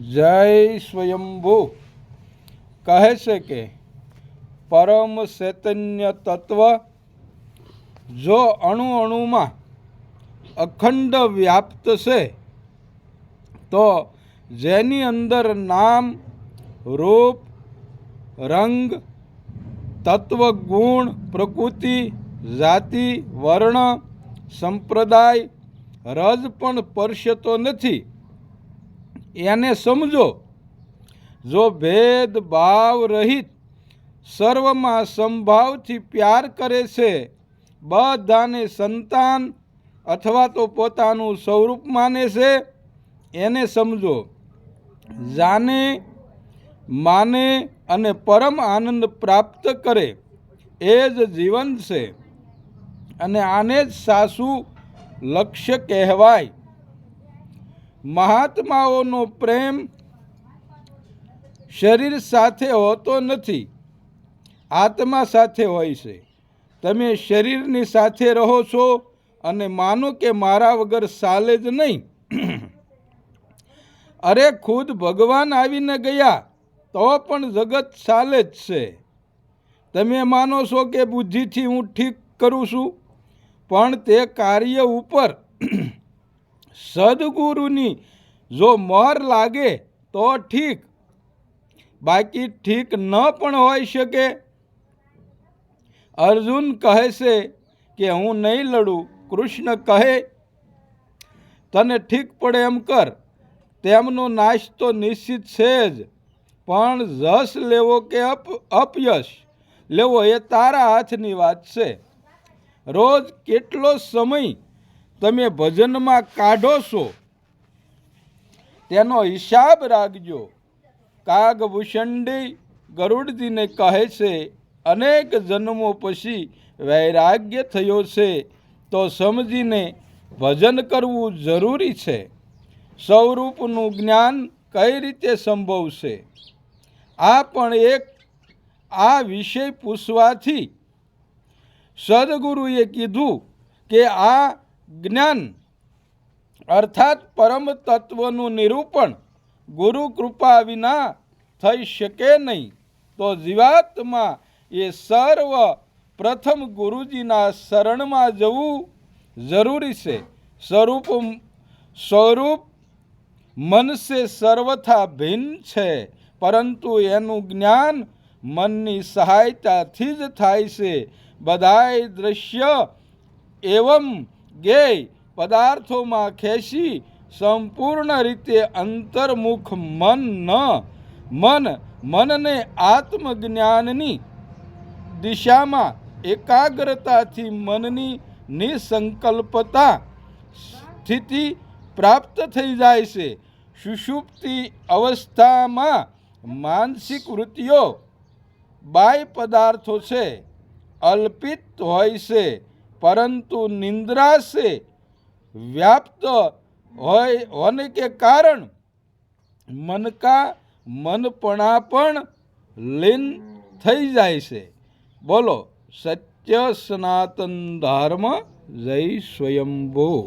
જય સ્વયંભૂ. કહે છે કે પરમ ચૈતન્ય તત્વ જો અણુ અણુમાં અખંડ વ્યાપ્ત છે, તો જેની અંદર નામ, રૂપ, રંગ તત્વગુણ પ્રકૃતિ, જાતિ, વર્ણ, સંપ્રદાય, રજ પણ પરસતો નથી. એને સમજો. જો ભેદભાવ રહિત સર્વમાં સંભાવથી પ્યાર કરે છે, બધાને સંતાન અથવા તો પોતાનું સ્વરૂપ માને છે, એને સમજો. જાને, માને અને પરમ આનંદ પ્રાપ્ત કરે, એ જ જીવન છે. અને આને જ સાસુ લક્ષ્ય કહેવાય. મહાત્માઓનો પ્રેમ શરીર સાથે હોતો નથી, આત્મા સાથે હોય છે. તમે શરીરની સાથે રહો છો અને માનો કે મારા વગર ચાલે જ નહીં. અરે ખુદ ભગવાન આવીને ગયા તો પણ જગત ચાલે જ છે. તમે માનો છો કે બુદ્ધિથી હું ઠીક કરું છું, પણ તે કાર્ય ઉપર સદગુરુની જો મર લાગે તો ઠીક. બાકી ઠીક ન પણ હોઈ શકે. અર્જુન કહે છે કે હું નહીં લડું, કૃષ્ણ કહે, તને ઠીક પડે એમ કર. તેમનો નાશ તો નિશ્ચિત છે જ, પણ જસ લેવો કે અપ, અપયશ, લેવો એ તારા હાથની વાત છે. રોજ કેટલો સમય તમે ભજનમાં કાઢો છો, તેનો હિસાબ રાખજો. કાગ ભૂષંડી ગરુડજીને કહે છે, અનેક જન્મો પછી વૈરાગ્ય થયો છે, તો સમજીને ભજન કરવું જરૂરી છે. સ્વરૂપનું જ્ઞાન કઈ રીતે સંભવશે આ પણ એક, આ વિષય પૂછવાથી સદગુરુએ કીધું કે આ જ્ઞાન, અર્થાત પરમ તત્વનું નિરૂપણ, ગુરુ કૃપા વિના થઈ શકે નહીં. તો જીવાત્મા એ સર્વ પ્રથમ ગુરુજીના શરણમાં જવું જરૂરી છે. સ્વરૂપ સ્વરૂપ મનસે સર્વથા ભિન્ન છે, પરંતુ એનું જ્ઞાન મનની સહાયતાથી જ થાય છે. બધાય દ્રશ્ય એવમ ગેય પદાર્થોમાં ખેંચી સંપૂર્ણ રીતે અંતર્મુખ મન ન, મન, મનને આત્મજ્ઞાનની દિશામાં એકાગ્રતાથી મનની નિસંકલ્પતા સ્થિતિ પ્રાપ્ત થઈ જાય છે. સુષુપ્તિ અવસ્થામાં માનસિક વૃત્તિઓ બાય પદાર્થો છે. અલ્પિત હોય છે. પરંતુ નિંદ્રા છે વ્યાપ્ત હોય હોને કે કારણ, મનકા મનપણા પણ લીન થઈ જાય છે. બોલો, સત્ય સનાતન ધર્મ જય સ્વયંભૂ.